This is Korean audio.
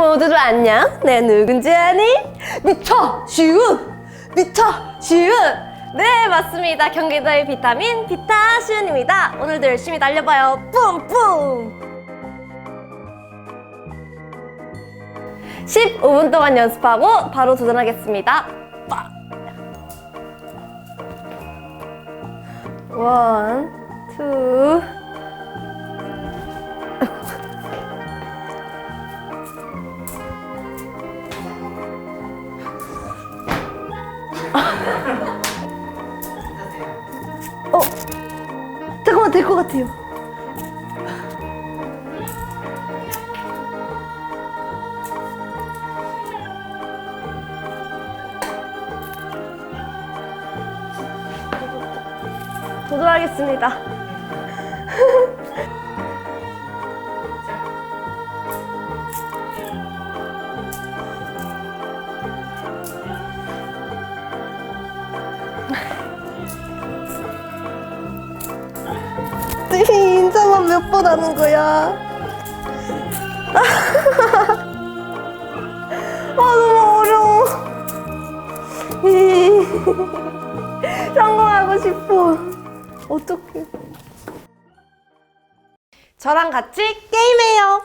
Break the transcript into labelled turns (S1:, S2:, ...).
S1: 모두들 안녕. 내가 누군지 아니? 미쳐 시운 미쳐 시운. 네 맞습니다. 경기도의 비타민 비타 시운입니다. 오늘도 열심히 달려봐요. 뿜뿜. 15분 동안 연습하고 바로 도전하겠습니다. 빠. 원, 투. 어, 잠깐만 될 것 같아요. 도전하겠습니다. 인사만 몇 번 하는 거야? 아 너무 어려워. 성공하고 싶어. 어떡해. 저랑 같이 게임해요.